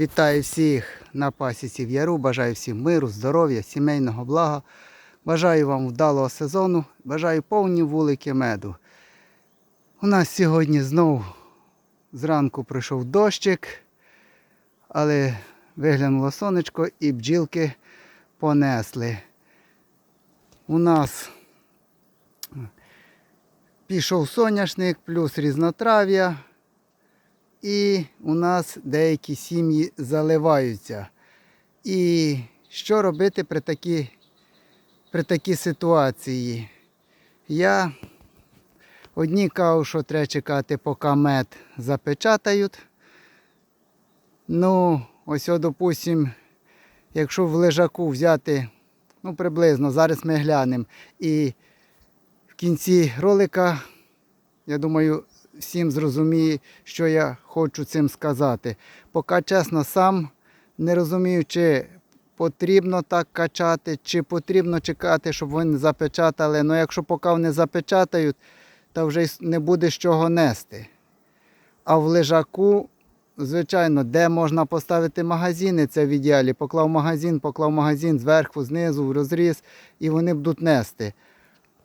Вітаю всіх на пасіці в Яру. Бажаю всім миру, здоров'я, сімейного блага. Бажаю вам вдалого сезону. Бажаю повні вулики меду. У нас сьогодні знову зранку прийшов дощик, але виглянуло сонечко і бджілки понесли. У нас пішов соняшник, плюс різнотрав'я. І у нас деякі сім'ї заливаються. І що робити при такій, при такій ситуації? Я одні кажу, що треба чекати, поки мед запечатають. Ну, ось, допустим, якщо в лежаку взяти, ну, приблизно, зараз ми глянемо. І в кінці ролика, я думаю, всім зрозуміє, що я хочу цим сказати. Поки чесно, сам не розумію, чи потрібно так качати, чи потрібно чекати, щоб вони запечатали. Ну, якщо поки вони запечатають, то вже не буде з чого нести. А в лежаку, звичайно, де можна поставити магазини, це в ідеалі. Поклав магазин, поклав магазин зверху, знизу, в розріз, і вони будуть нести.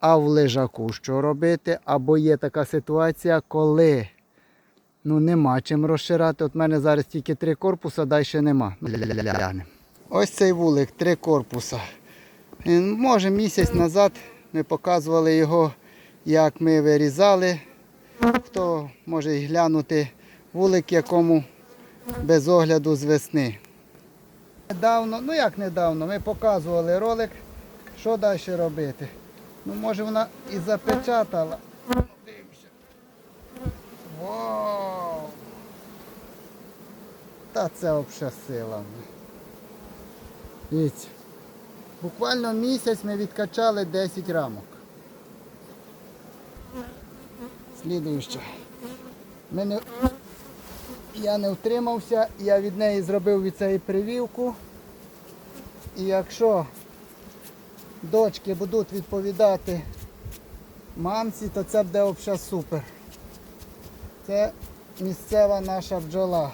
А в лежаку що робити? Або є така ситуація, коли ну, нема чим розширати. От в мене зараз тільки три корпуса, далі нема. Ось цей вулик, три корпуса. Може місяць назад ми показували його, як ми вирізали. Хто може й глянути вулик, якому без огляду з весни. Недавно, ну як недавно, ми показували ролик, що далі робити. Ну, може вона і запечатала. Дивимося. Вау! Та це взагалі сила. Дивіться. Буквально місяць ми відкачали 10 рамок. Слідуюче. Ми не... Я не втримався, я від неї зробив від цієї привівку. І якщо дочки будуть відповідати мамці, то це буде взагалі супер. Це місцева наша бджола.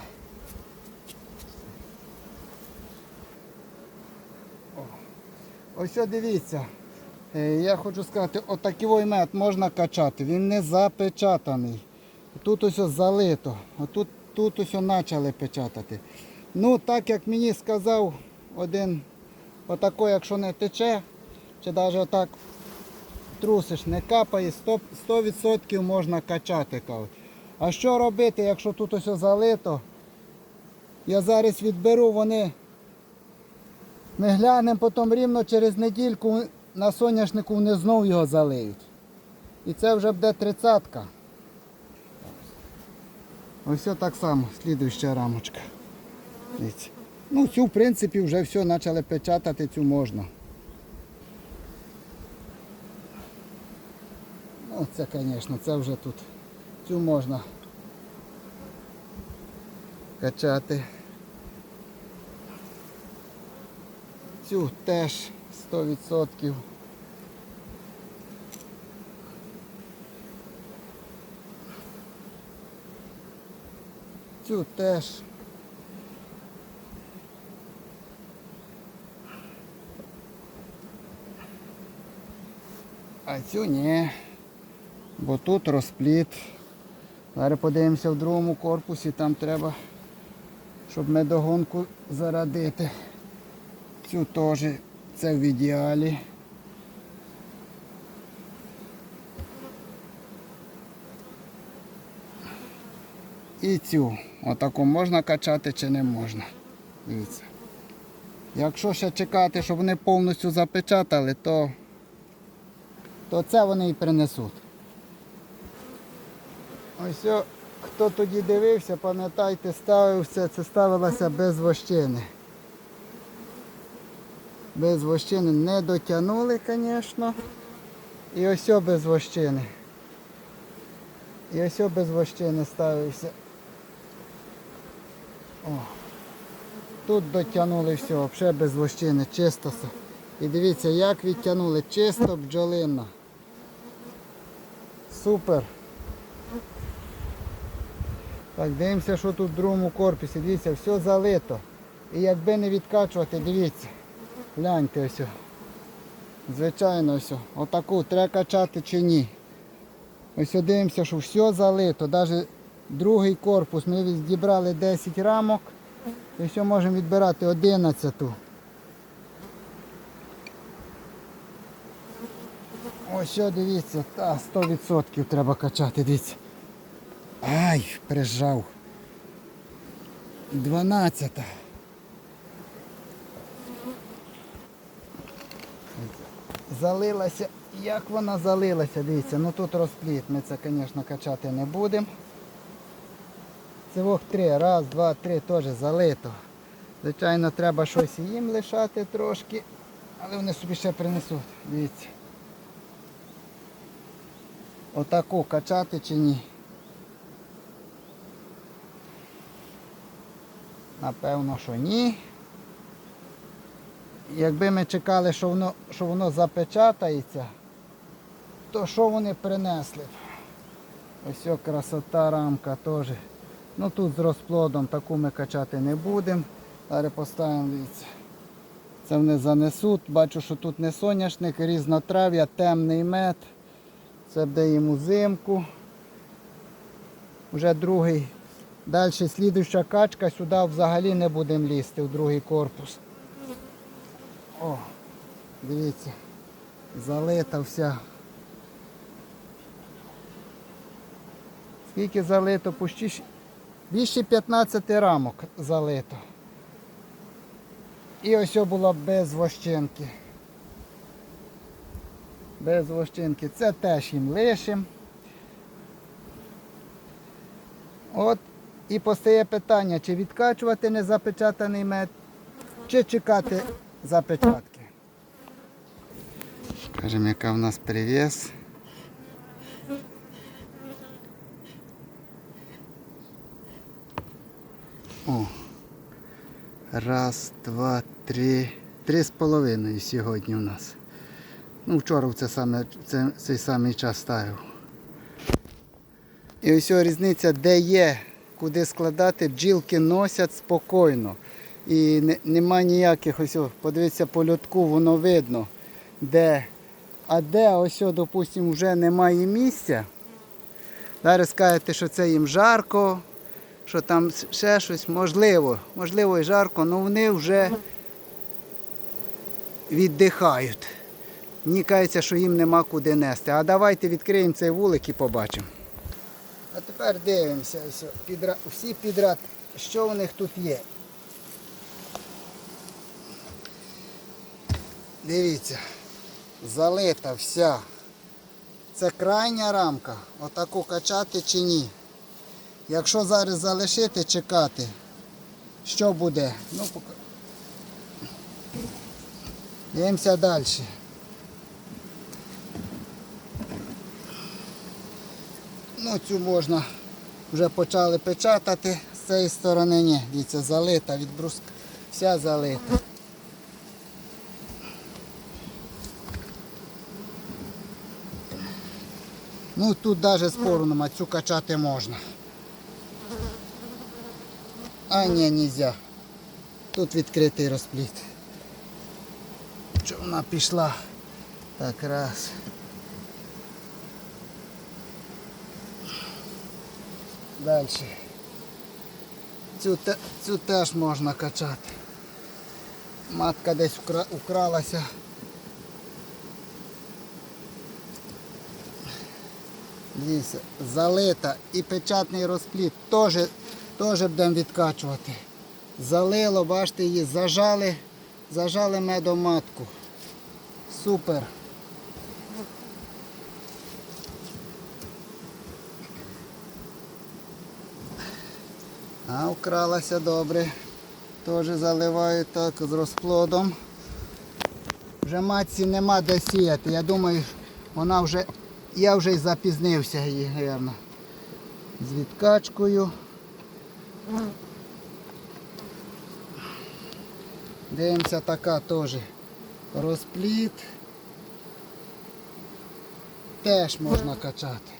Ось дивіться. Е, Я хочу сказати, отакий мед можна качати, він не запечатаний. Тут ось залито, отут тут ось почали печатати. Ну, так як мені сказав один, отако, якщо не тече, чи навіть отак трусиш, не капає, 100%, 100% можна качати. кажуть. А що робити, якщо тут ось залито? Я зараз відберу, вони ми глянемо потім рівно через недільку на соняшнику вони знову його залиють. І це вже буде тридцятка. Ось так само, слідуюча рамочка. Ну, цю, в принципі, вже все почали печатати, цю можна. Ну, це, звісно, це вже тут. Цю можна качати. Цю теж 100%. Цю теж. А цю ні. Бо тут розпліт. Зараз подивимося в другому корпусі, там треба, щоб медогонку зарадити. Цю теж це в ідеалі. І цю. Отаку можна качати чи не можна. Дивіться. Якщо ще чекати, щоб вони повністю запечатали, то, то це вони і принесуть. Ось хто тоді дивився, пам'ятайте, ставився, це ставилося без вощини. Без вощини не дотягнули, звісно. І ось без вощини. І ось о без вощини ставився. О. Тут дотягнули все, взагалі без вощини, чисто. І дивіться, як відтягнули, чисто бджолинно. Супер. Так, дивимося, що тут в другому корпусі. Дивіться, все залито. І якби не відкачувати, дивіться. Гляньте ось. Звичайно, ось. Отаку треба качати чи ні. Ось дивимося, що все залито. Навіть другий корпус. Ми відібрали 10 рамок. І все можемо відбирати 11. Ось дивіться, та 100% треба качати, дивіться. Ай, прижав. 12. Залилася. Як вона залилася, дивіться, ну тут розпліт. Ми це, звісно, качати не будемо. Це вох три. Раз, два, три теж залито. Звичайно, треба щось їм лишати трошки, але вони собі ще принесуть. Дивіться. Отаку качати чи ні? Напевно, що ні. Якби ми чекали, що воно, що воно запечатається, то що вони принесли? Ось о, красота рамка теж. Ну тут з розплодом таку ми качати не будемо. Зараз поставимо, дивіться. Це вони занесуть. Бачу, що тут не соняшник, різнотрав'я, темний мед. Це буде їм узимку. Вже другий. Далі слідуюча качка, сюди взагалі не будемо лізти в другий корпус. О, дивіться, залита вся. Скільки залито? Пущі більше 15 рамок залито. І ось о було без вощинки. Без вощинки. Це теж їм лишим. От і постає питання, чи відкачувати незапечатаний мед, чи чекати запечатки. Скажемо, яка в нас привіз. О. Раз, два, три. Три з половиною сьогодні у нас. Ну, вчора в цей самий час ставив. І ось різниця, де є, куди складати, бджілки носять спокійно. І нема ніяких ось, подивіться по льотку, воно видно, де. А де ось, допустимо, вже немає місця. Зараз скажете, що це їм жарко, що там ще щось, можливо, можливо і жарко, але вони вже віддихають. Мені кажеться, що їм нема куди нести. А давайте відкриємо цей вулик і побачимо. А тепер дивимося, ось, підра... всі підряд, що у них тут є. Дивіться, залита вся. Це крайня рамка. Отаку качати чи ні. Якщо зараз залишити, чекати, що буде? Ну, поки. Дивимося далі. Ну, цю можна вже почали печатати з цієї сторони. Ні, дивіться, залита від бруска. Вся залита. Ну тут навіть спору нема, цю качати можна. А ні, нельзя. Тут відкритий розпліт. Що вона пішла? Так, раз. Далі. Цю, цю теж можна качати. Матка десь вкра- вкралася. Дивіться, залита і печатний розпліт теж, теж будемо відкачувати. Залило, бачите, її зажали, зажали медом матку. Супер. А, вкралася добре. Теж заливаю так з розплодом. Вже матці нема де сіяти. Я думаю, вона вже, я вже й запізнився її, мабуть. З відкачкою. Дивимося така теж. Розпліт. Теж можна качати.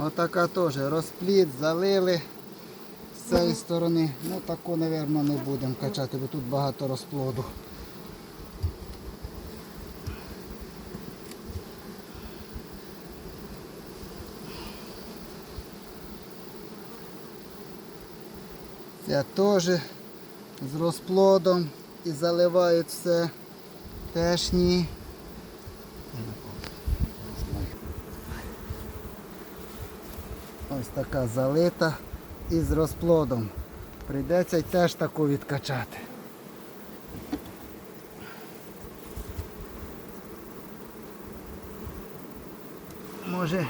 Отака теж розпліт, залили з цієї сторони. Ну таку, мабуть, не будемо качати, бо тут багато розплоду. Це теж з розплодом і заливають все. Теж ні. Ось така залита і з розплодом. Прийдеться теж таку відкачати. Може,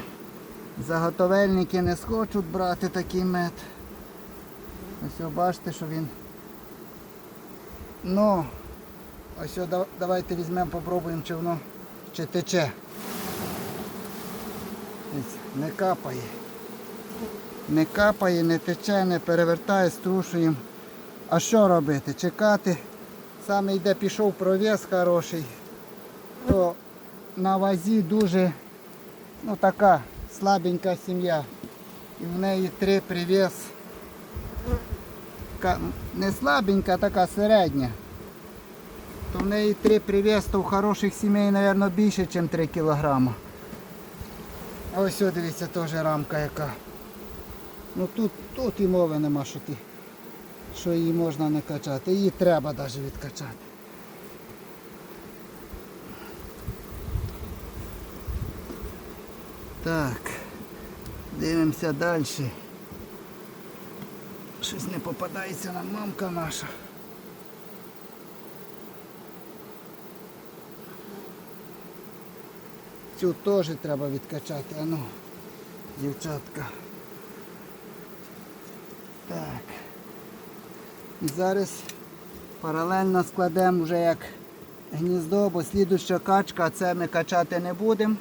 заготовельники не схочуть брати такий мед. Ось бачите, що він. Ну, ось давайте візьмемо, попробуємо, чи воно чи тече. Не капає. Не капає, не тече, не перевертає, струшуємо. А що робити? Чекати. Саме йде пішов провіс хороший, то на вазі дуже ну, така слабенька сім'я. І в неї три привіс. Така Не слабенька, а така середня. То в неї три привіс, то в хороших сімей, мабуть, більше, ніж 3 кілограма. А ось дивіться, теж рамка яка. Ну тут, тут і мови нема, що, ти, що її можна не качати. Її треба навіть відкачати. Так, дивимося далі. Щось не попадається нам мамка наша. Цю теж треба відкачати, а ну, дівчатка. Так. І зараз паралельно складемо вже як гніздо, бо слідуща качка, це ми качати не будемо,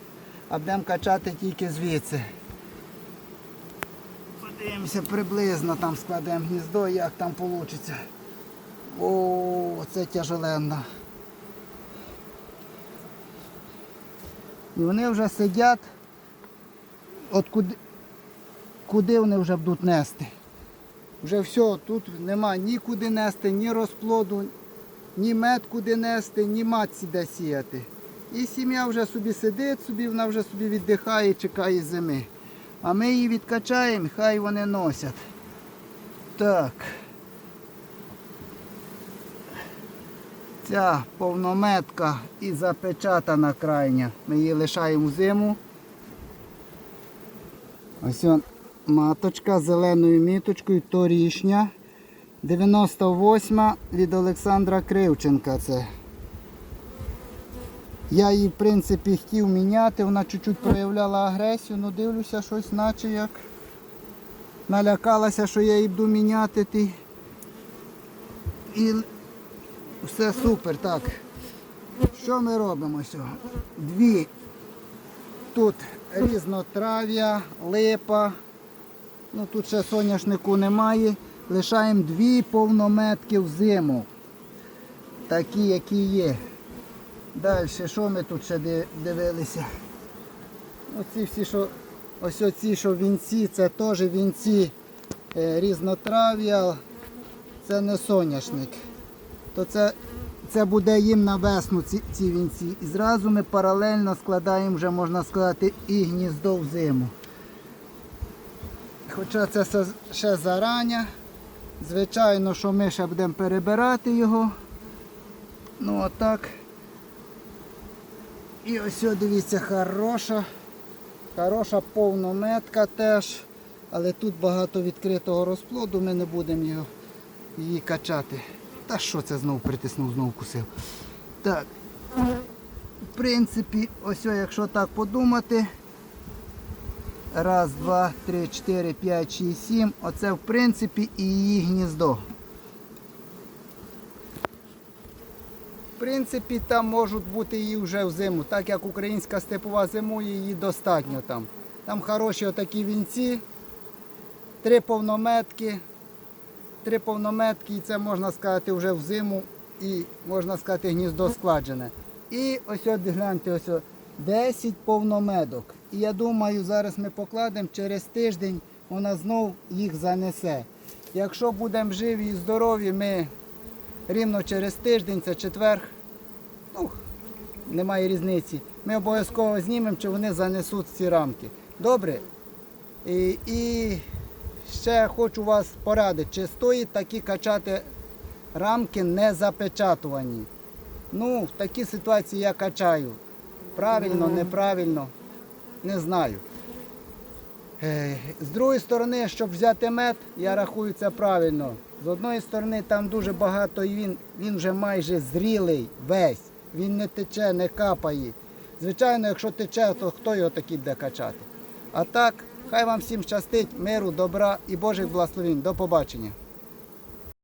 а будемо качати тільки звідси. Подивимося приблизно там складемо гніздо, як там вийде. О, це тяжеленно. І вони вже сидять, от куди, куди вони вже будуть нести. Вже все, тут нема нікуди нести, ні розплоду, ні мед куди нести, ні матці де сіяти. І сім'я вже собі сидить, собі, вона вже собі віддихає, чекає зими. А ми її відкачаємо, хай вони носять. Так. Ця повнометка і запечатана крайня. Ми її лишаємо зиму. Ось он маточка з зеленою міточкою, торішня. 98 від Олександра Кривченка це. Я її в принципі хотів міняти, вона чуть-чуть проявляла агресію, але дивлюся щось наче як налякалася, що я її буду міняти. Ти. І все супер. Так. Що ми робимо сьогодні? Дві. Тут різнотрав'я, липа. Ну тут ще соняшнику немає. Лишаємо дві повнометки в зиму. Такі, які є. Далі, що ми тут ще дивилися? Оці всі, що ось оці, що вінці, це теж вінці е, різнотрав'я, це не соняшник. То це, це буде їм на весну ці, ці вінці. І зразу ми паралельно складаємо, вже можна сказати, і гніздо в зиму. Хоча це ще зарання. Звичайно, що ми ще будемо перебирати його. Ну отак. І ось дивіться, хороша, хороша повнометка теж. Але тут багато відкритого розплоду, ми не будемо його, її качати. Та що це знову притиснув, знову кусив. Так. В принципі, ось якщо так подумати. Раз, два, три, чотири, п'ять, шість, сім. Оце в принципі і її гніздо. В принципі, там можуть бути її вже в зиму, так як українська степова зимує, її достатньо там. Там хороші отакі вінці, три повнометки, три повнометки, і це можна сказати вже в зиму, і можна сказати гніздо складене. І ось от гляньте, ось 10 повномедок. І я думаю, зараз ми покладемо через тиждень, вона знов їх занесе. Якщо будемо живі і здорові, ми рівно через тиждень, це четвер, ну, немає різниці. Ми обов'язково знімемо, чи вони занесуть ці рамки. Добре? І, і ще хочу вас порадити, чи стоїть такі качати рамки не запечатувані. Ну, в такій ситуації я качаю. Правильно, неправильно, не знаю. Е, З другої сторони, щоб взяти мед, я рахую це правильно. З одної сторони, там дуже багато і він, він вже майже зрілий весь. Він не тече, не капає. Звичайно, якщо тече, то хто його такий буде качати? А так, хай вам всім щастить, миру, добра і Божих благословень. До побачення.